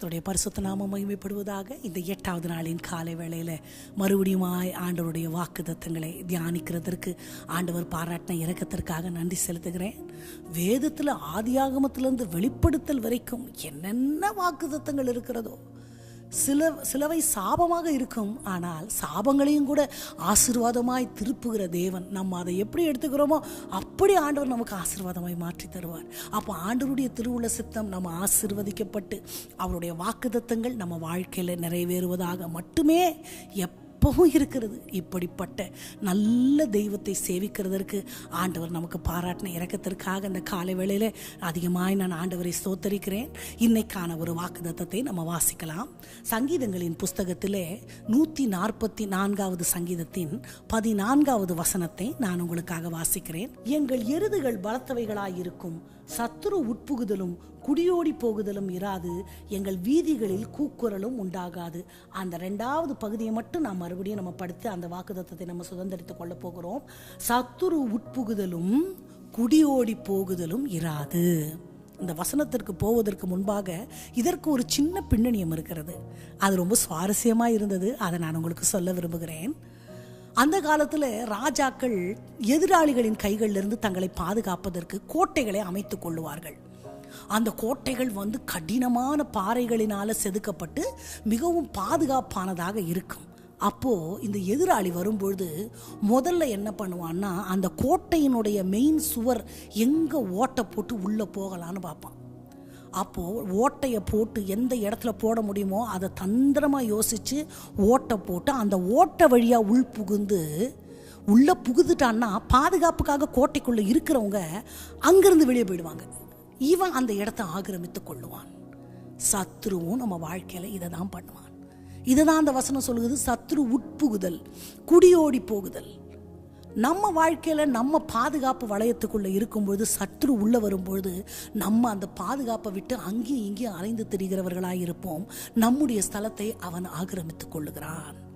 கர்த்தருடைய பரிசுத்த நாம மகிமைப்படுவதாக இந்த எட்டாவது நாளின் காலை வேளையில் மறுபடியும் ஆண்டவருடைய வாக்கு தத்தங்களை தியானிக்கிறதற்கு ஆண்டவர் பாராட்டின இறக்கத்திற்காக நன்றி செலுத்துகிறேன். வேதத்தில் ஆதியாகமத்திலிருந்து வெளிப்படுத்தல் வரைக்கும் என்னென்ன வாக்கு தத்தங்கள் இருக்கிறதோ சில சிலவை சாபமாக இருக்கும் ஆனால் சாபங்களையும் கூட ஆசீர்வாதமாய் திருப்புகிற தேவன். நம்ம அதை எப்படி எடுத்துக்கிறோமோ அப்படி ஆண்டவர் நமக்கு ஆசீர்வாதமாய் மாற்றி தருவார். அப்போ ஆண்டவருடைய திருவுள்ள சித்தம் நம்ம ஆசீர்வதிக்கப்பட்டு அவருடைய வாக்குதத்தங்கள் நம்ம வாழ்க்கையில் நிறைவேறுவதாக மட்டுமே எப் எப்பவும் இருக்கிறது. இப்படிப்பட்ட நல்ல தெய்வத்தை சேவிக்கிறதற்கு ஆண்டவர் நமக்கு பாராட்டின இறக்கத்திற்காக இந்த காலை வேளையில் அதிகமாய் நான் ஆண்டவரை சோத்தரிக்கிறேன் இன்னைக்கான ஒரு வாக்குதத்தத்தை நம்ம வாசிக்கலாம். சங்கீதங்களின் புஸ்தகத்திலே நூற்றி நாற்பத்தி நான்காவது சங்கீதத்தின் பதினான்காவது வசனத்தை நான் உங்களுக்காக வாசிக்கிறேன். எங்கள் எருதுகள் பலத்தவைகளாயிருக்கும் சத்துரு உட்புகுதலும் குடியோடி போகுதலும் இராது எங்கள் வீதிகளில் கூக்குரலும் உண்டாகாது. அந்த ரெண்டாவது பகுதியை மட்டும் நான் மறுபடியும் நம்ம படித்து அந்த வாக்குதத்தத்தை நம்ம சுதந்திரித்துக் கொள்ள போகிறோம். சத்துரு உட்புகுதலும் குடியோடி போகுதலும் இராது. இந்த வசனத்திற்கு போவதற்கு முன்பாக இதற்கு ஒரு சின்ன பின்னணியம் இருக்கிறது. அது ரொம்ப சுவாரஸ்யமாக இருந்தது. அதை நான் உங்களுக்கு சொல்ல விரும்புகிறேன். அந்த காலத்தில் ராஜாக்கள் எதிராளிகளின் கைகளிலிருந்து தங்களை பாதுகாப்பதற்கு கோட்டைகளை அமைத்து கொள்ளுவார்கள். அந்த கோட்டைகள் வந்து கடினமான பாறைகளினால செதுக்கப்பட்டு மிகவும் பாதுகாப்பானதாக இருக்கும். அப்போ இந்த எதிராளி வரும்பொழுது முதல்ல என்ன பண்ணுவான்னா அந்த கோட்டையினுடைய மெயின் சுவர் எங்க ஓட்டை போட்டு உள்ள போகலான்னு பார்ப்பான். அப்போது ஓட்டையை போட்டு எந்த இடத்துல போட முடியுமோ அதை தந்திரமாக யோசித்து ஓட்டை போட்டு அந்த ஓட்டை வழியாக உள் புகுந்து உள்ளே புகுந்துட்டான்னா பாதுகாப்புக்காக கோட்டைக்குள்ளே இருக்கிறவங்க அங்கேருந்து வெளியே போயிடுவாங்க. இவன் அந்த இடத்த ஆக்கிரமித்து கொள்ளுவான். சத்ருவும் நம்ம வாழ்க்கையில் இதை தான் பண்ணுவான். இதை தான் அந்த வசனம் சொல்லுது சத்ரு உட்புகுதல் குடியோடி போகுதல். நம்ம வாழ்க்கையில் நம்ம பாதுகாப்பு வளையத்துக்குள்ளே இருக்கும்பொழுது சத்ரு உள்ளே வரும்பொழுது நம்ம அந்த பாதுகாப்பை விட்டு அங்கேயும் இங்கேயும் அலைந்து திரிகிறவர்களாக இருப்போம் நம்முடைய ஸ்தலத்தை அவன் ஆக்கிரமித்துக் கொள்ளுகிறான்.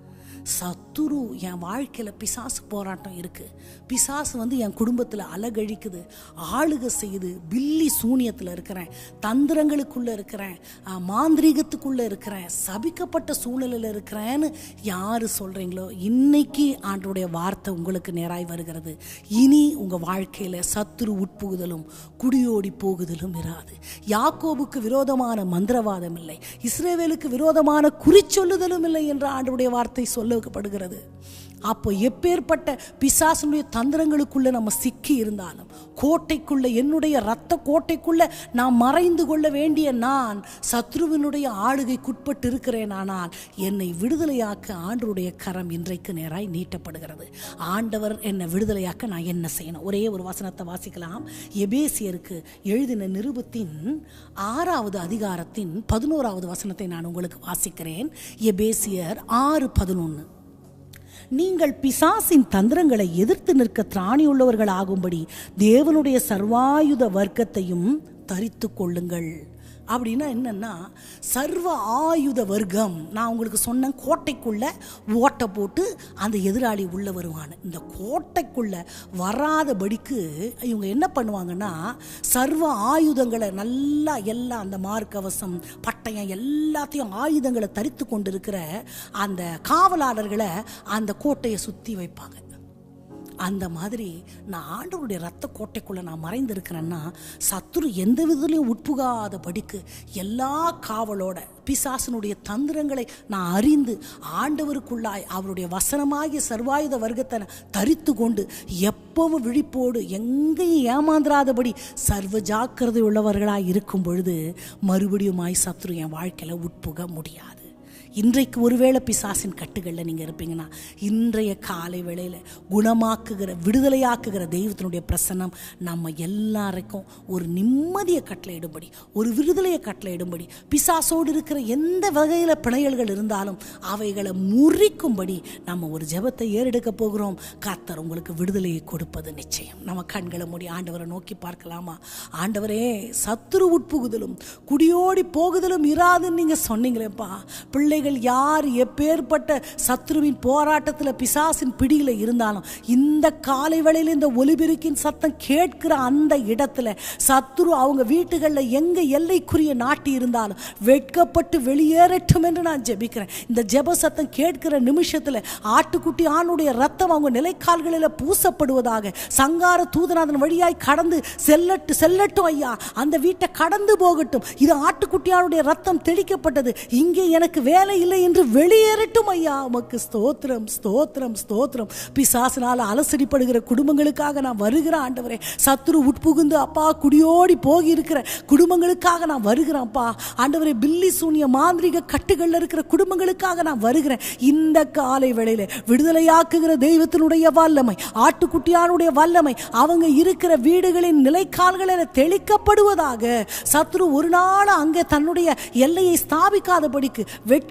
சத்துரு என் வாழ்க்கையில் பிசாசு போராட்டம் இருக்குது பிசாசு வந்து என் குடும்பத்தில் அலகழிக்குது ஆளுக செய்யுது பில்லி சூனியத்தில் இருக்கிறேன் தந்திரங்களுக்குள்ளே இருக்கிறேன் அஹ், மாந்திரீகத்துக்குள்ளே இருக்கிறேன் சபிக்கப்பட்ட சூழலில் இருக்கிறேன்னு யார் சொல்கிறீங்களோ இன்னைக்கு ஆண்டோடைய வார்த்தை உங்களுக்கு நேராய் வருகிறது. இனி உங்கள் வாழ்க்கையில் சத்துரு உட்புகுதலும் குடியோடி போகுதலும் இராது. யாக்கோபுக்கு விரோதமான மந்திரவாதம் இல்லை இஸ்ரேவேலுக்கு விரோதமான குறிச்சொல்லுதலும் இல்லை என்று ஆண்டுடைய வார்த்தை சொல்லப்படுகிறது அப்போ எப்பேற்பட்ட பிசாசனுடைய தந்திரங்களுக்குள்ள நம்ம சிக்கி இருந்தாலும் கோட்டைக்குள்ள என்னுடைய இரத்த கோட்டைக்குள்ள நான் மறைந்து கொள்ள வேண்டிய நான் சத்ருவினுடைய ஆளுகைக்குட்பட்டு இருக்கிறேன் ஆனால் என்னை விடுதலையாக்க ஆண்டருடைய கரம் இன்றைக்கு நேராய் நீட்டப்படுகிறது. ஆண்டவர் என்னை விடுதலையாக்க நான் என்ன செய்யணும்? ஒரே ஒரு வசனத்தை வாசிக்கலாம். எபேசியருக்கு எழுதின நிருபத்தின் ஆறாவது அதிகாரத்தின் பதினோராவது வசனத்தை நான் உங்களுக்கு வாசிக்கிறேன். எபேசியர் ஆறு பதினொன்று நீங்கள் பிசாசின் தந்திரங்களை எதிர்த்து நிற்க திராணியுள்ளவர்கள் ஆகும்படி தேவனுடைய சர்வாயுத வர்க்கத்தையும் தரித்து கொள்ளுங்கள். அப்படின்னா என்னென்னா சர்வ ஆயுத வர்க்கம். நான் உங்களுக்கு சொன்னேன் கோட்டைக்குள்ள ஓட்டை போட்டு அந்த எதிராளி உள்ள வருவான். இந்த கோட்டைக்குள்ள வராதபடிக்கு இவங்க என்ன பண்ணுவாங்கன்னா சர்வ ஆயுதங்களை நல்லா எல்லாம் அந்த மார்க்கவசம் பட்டயம் எல்லாத்தையும் ஆயுதங்களை தரித்து கொண்டிருக்கிற அந்த காவலாளர்களை அந்த கோட்டையை சுற்றி வைப்பாங்க. அந்த மாதிரி நான் ஆண்டவருடைய ரத்த கோட்டைக்குள்ளே நான் மறைந்திருக்கிறேன்னா சத்துரு எந்த விதத்துலையும் உட்புகாதபடிக்கு எல்லா காவலோட பிசாசனுடைய தந்திரங்களை நான் அறிந்து ஆண்டவருக்குள்ளாய் அவருடைய வசனமாகிய சர்வாயுத வர்க்கத்தை நான் தரித்து கொண்டு எப்பவும் விழிப்போடு எங்கேயும் ஏமாந்துராதபடி சர்வ ஜாக்கிரதை உள்ளவர்களாக இருக்கும் பொழுது மறுபடியுமாய் சத்ரு என் வாழ்க்கையில் உட்புக முடியாது. இன்றைக்கு ஒருவேளை பிசாசின் கட்டுகளில் நீங்கள் இருப்பீங்கன்னா இன்றைய காலை வேளையில் குணமாக்குகிற விடுதலையாக்குகிற தெய்வத்தினுடைய பிரசன்னம் நம்ம எல்லாருக்கும் ஒரு நிம்மதியை கட்டளையிடும்படி ஒரு விடுதலையை கட்டளையிடும்படி பிசாசோடு இருக்கிற எந்த வகையில் பிணையல்கள் இருந்தாலும் அவைகளை முறிக்கும்படி நம்ம ஒரு ஜெபத்தை ஏறெடுக்க போகிறோம். கத்தர் உங்களுக்கு விடுதலையை கொடுப்பது நிச்சயம். நம்ம கண்களை மூடி ஆண்டவரை நோக்கி பார்க்கலாமா? ஆண்டவரே சத்துரு உட்புகுதலும் குடியோடி போகுதலும் இராதுன்னு நீங்கள் சொன்னீங்களேப்பா. பிள்ளைகள் பிள்ளைகள் யார் எப்பேற்பட்ட சத்ருவின் போராட்டத்தில் பிசாசின் பிடியில் இருந்தாலும் இந்த காலை வேளையில் இந்த ஒலிபெருக்கின் சத்தம் கேட்கிற அந்த இடத்துல சத்ரு அவங்க வீட்டுகளில் எங்க எல்லைக்குரிய நாட்டி இருந்தாலும் வெட்கப்பட்டு வெளியேறட்டும் என்று நான் ஜெபிக்கிறேன். இந்த ஜெப சத்தம் கேட்கிற நிமிஷத்தில் ஆட்டுக்குட்டி ஆணுடைய ரத்தம் அவங்க நிலைக்கால்களில் பூசப்படுவதாக சங்கார தூதநாதன் வழியாய் கடந்து செல்லட்டு செல்லட்டும் ஐயா. அந்த வீட்டை கடந்து போகட்டும். இது ஆட்டுக்குட்டியானுடைய ரத்தம் தெளிக்கப்பட்டது. இங்கே எனக்கு வேலை இல்லை என்று வெளியேறட்டும் ஐயா. உமக்கு ஸ்தோத்திரம் ஸ்தோத்திரம் ஸ்தோத்திரம். பிசாசினால் அலசடிப்படுகிற குடும்பங்களுக்காக நான் வருகிறேன் ஆண்டவரே. சத்துரு உட்புகுந்து அப்பா குடியோடி போகி இருக்கிற குடும்பங்களுக்காக நான் வருகிறேன்ப்பா ஆண்டவரே பில்லி சூனிய மாந்திரிக கட்டுகளில் இருக்கிற குடும்பங்களுக்காக நான் வருகிறேன். இந்த காலை வேளையில விடுதலையாக்குகிற தெய்வத்தினுடைய வல்லமை ஆட்டுக்குட்டியானுடைய வல்லமை அவங்க இருக்கிற வீடுகளின் நிலைக்கால்களில் தெளிக்கப்படுவதாக சத்ரு ஒரு நாள் அங்கே தன்னுடைய எல்லையை ஸ்தாபிக்காதபடிக்கு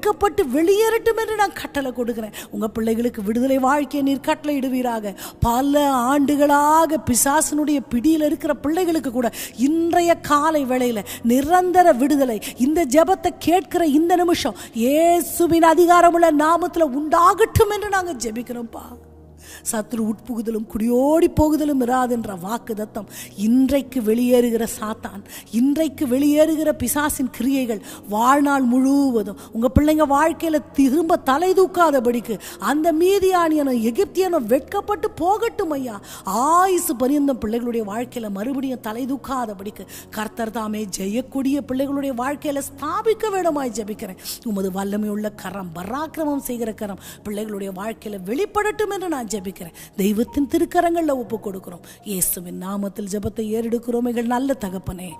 வெட்கப்பட்டு வெளியேறட்டும் என்று நான் கட்டளை கொடுக்குறேன். உங்க பிள்ளைகளுக்கு விடுதலை வாழ்க்கையை நீர் கட்டளை இடுவீராக பல ஆண்டுகளாக பிசாசனுடைய பிடியில் இருக்கிற பிள்ளைகளுக்கு கூட இன்றைய காலை வேளையில் நிரந்தர விடுதலை இந்த ஜெபத்தை கேட்கிற இந்த நிமிஷம் இயேசுவின் அதிகாரமுள்ள நாமத்தில் உண்டாகட்டும் என்று நாங்கள் ஜெபிக்கிறோம்ப்பா. சத்ரு உட்புகுதலும் குடியோடி போகுதலும் இராதுன்ற வாக்கு தத்தம் இன்றைக்கு வெளியேறுகிற சாத்தான் இன்றைக்கு வெளியேறுகிற பிசாசின் கிரியைகள் வாழ்நாள் முழுவதும் உங்க பிள்ளைங்க வாழ்க்கையில திரும்ப தலை தூக்காதபடிக்கு அந்த மீதியானியனும் எகிப்தியனும் வெட்கப்பட்டு போகட்டும் ஐயா. ஆயுசு பரியந்தம் பிள்ளைகளுடைய வாழ்க்கையில மறுபடியும் தலை தூக்காதபடிக்கு கர்த்தர் தாமே ஜெயக்கூடிய பிள்ளைகளுடைய வாழ்க்கையில ஸ்தாபிக்க வேண்டுமாய் ஜெபிக்கிறேன். உமது வல்லமையுள்ள கரம் பராக்கிரமம் செய்கிற கரம் பிள்ளைகளுடைய வாழ்க்கையில வெளிப்படட்டும் என்று நான் ஜெபிக்கிறேன். தெய்வத்தின் திருக்கரங்களில் ஒப்பு கொடுக்கிறோம். இயேசுவின் நாமத்தில் ஜெபத்தை ஏறெடுக்கிறோம். எங்கள் நல்ல தகப்பனே.